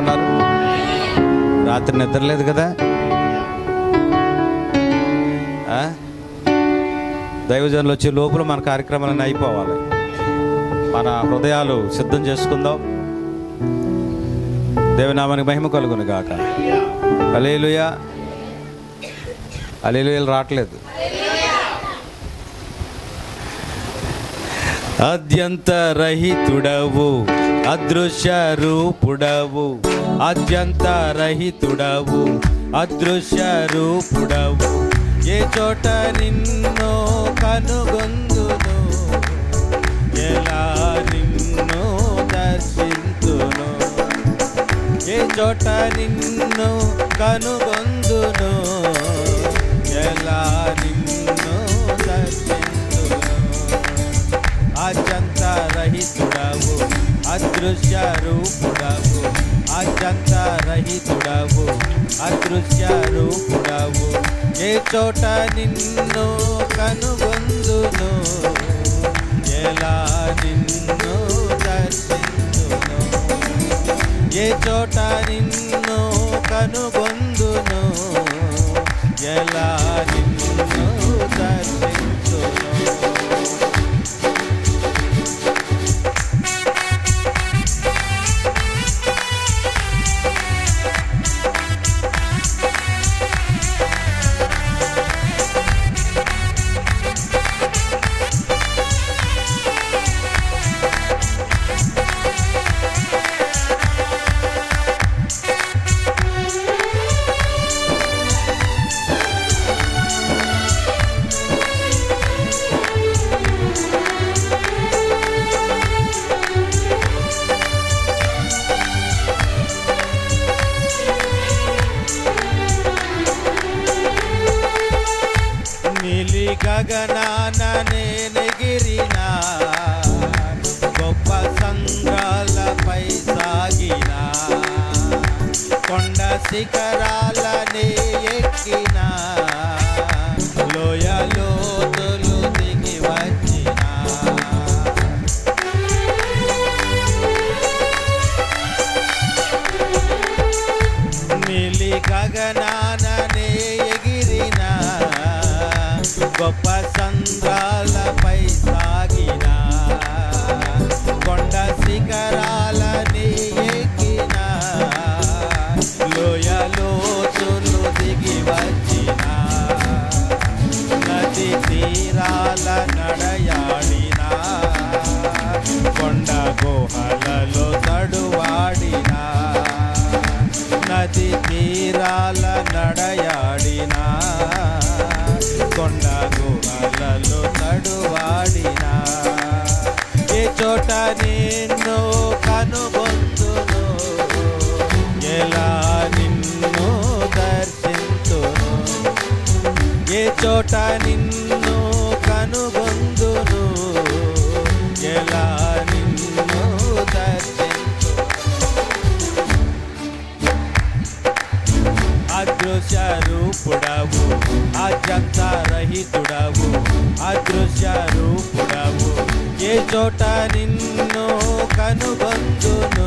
ఉన్నారు రాత్రి నిద్రలేదు కదా? దైవజనులు వచ్చే లోపల మన కార్యక్రమాలన్నీ అయిపోవాలి. మన హృదయాలు సిద్ధం చేసుకుందాం. దేవనామానికి మహిమ కలుగును గాక. అలేలుయ అలేలుయలు రావట్లేదు. అద్యంత రహితుడవు అదృశ్య రూపుడవు అద్యంత రహితుడవు అదృశ్య రూపుడవు ఏ చోట నిన్ను కనుగొందును ఎలా నిన్ను దర్శించును ఏ చోట నిన్ను కనుగొందును ఎలా నిన్ను అత్యంత రహితుడవు అదృశ్య రూపుడవు అత్యంత రహితుడవు అదృశ్య రూపుడవు ఏ చోట నిన్ను కనుగొందును? ఎలా నిన్ను దర్శించును? ఏ చోట నిన్ను కనుగొందును? ఎలా నిన్ను దర్శించును? నేనెగిరిన గొప్ప సంద్రాలపై సాగిన? కొండ శిఖరాలనే ఎక్కిన? లోయలోతులు దిగి వచ్చిన? నీలి గగనాననే ఎగిరిన? గొప్ప సంద్రాలపై సాగిన కొండ శిఖరాలని ఎక్కిన లోయలోతులు దిగి వచ్చిన నది తీరాల నడయాడిన కొండ గుహలలో తడువాడిన నది తీరాల నడయాడిన నిన్ను కనుగొందును ఎలా నిన్ను దర్శింతును. ఏ చోట నిన్ను కనుగొందును. ఎలా నిన్ను దర్శించు అదృశ్య రూపుడవు అజంత రహితుడవు. అదృశ్య రూపుడవు చోట నిన్ను కనుబందును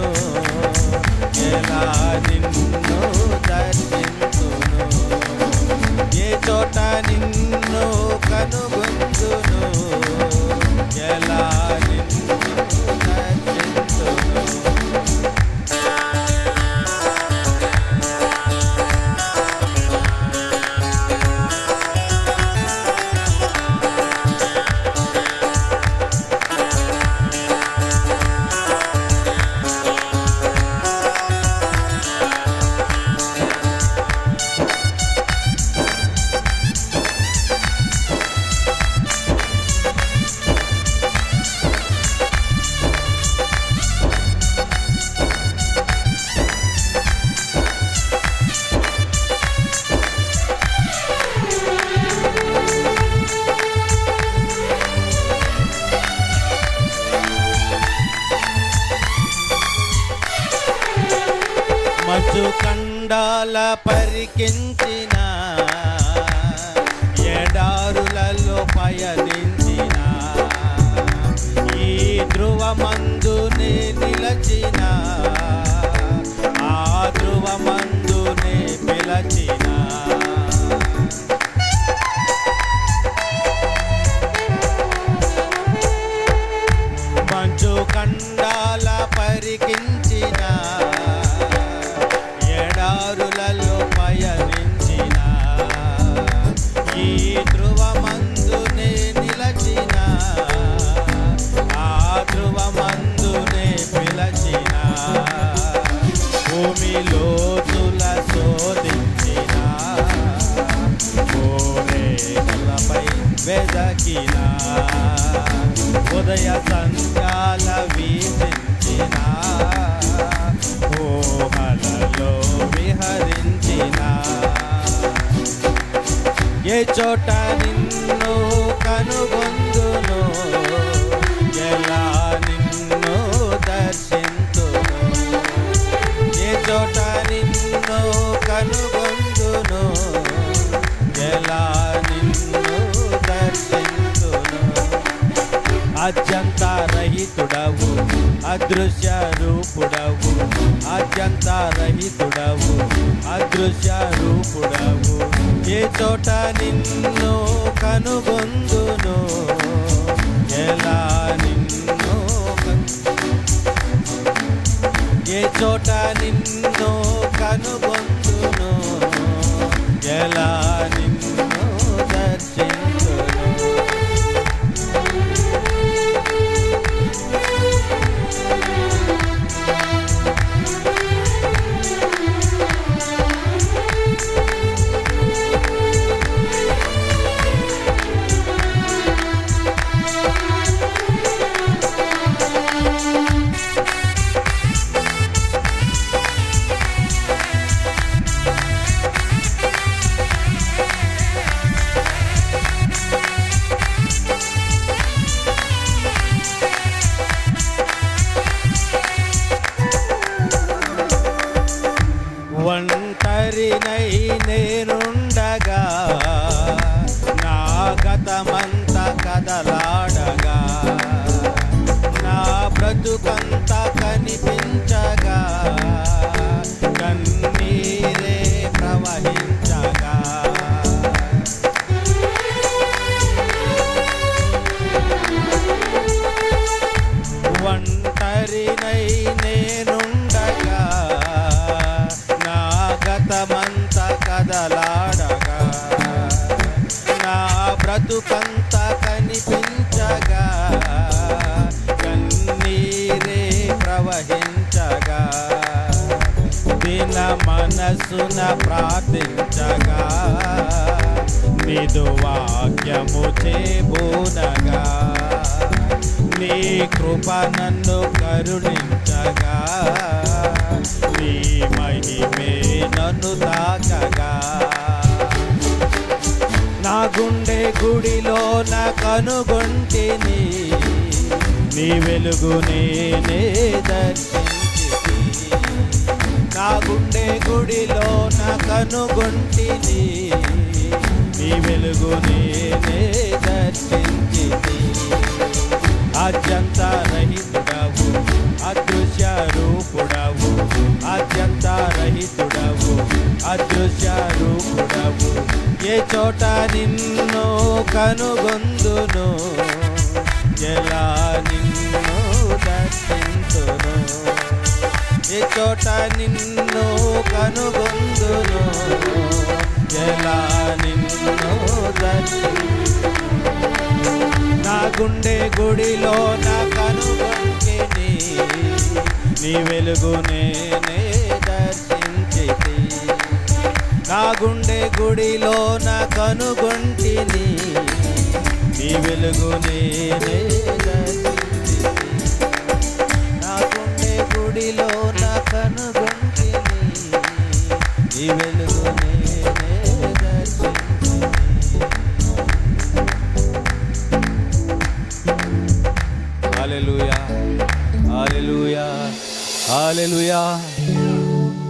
ఎలా నిన్ను దర్శించును. ఏ చోట నిన్ను కనుబందును ఎలా నిన్ను కొండాల పరికించిన ఎడారులలో పయనించిన ఈ ధ్రువ మందుని నిలచిన ఆ ధ్రువ మందునే పిలచిన. మంచు కండాల పరికించిన ఉదయ సంధ్యాల వీసించిన ఊహలలో విహరించిన. ఏ చోట నిన్ను కనుగొందును అత్యంత రహితుడవు అదృశ్య రూపుడవు అత్యంత రహితుడవు అదృశ్య రూపుడవు ఏ చోట నిన్ను కనుగొందును ఎలా నిన్ను ఏ చోట నిన్ను బ్రతుకంత కనిపించగా మనసున ప్రార్థించగా నిదు వాక్యము చేబూనగా నీ కృప నన్ను కరుణించగా నీ మహిమే నన్ను తాకగా. నా గుండె గుడిలో నా కనుగొంటిని నీ వెలుగు నేనే దర్శించ నా గుండె గుడిలో నా కనుగొంటిని నీ వెలుగు నేనే దర్శించింది అత్యంత రహితుడవు అదృశ్య రూపుడవు. అత్యంత రహితుడవు అదృశ్య రూపుడవు. ఏ చోట నిన్ను కనుగొందును ఎలా నిన్ను దర్శించును చోట నిన్ను కనుగొందును? ఎలా నిన్ను నా గుండె గుడిలో నా కనుగొంటిని నీ. వెలుగు నేనే దర్శించితి నా గుండె గుడిలో నా కనుగొంటిని నీ. వెలుగు నేనే దర్శించితి నా గుండె గుడిలో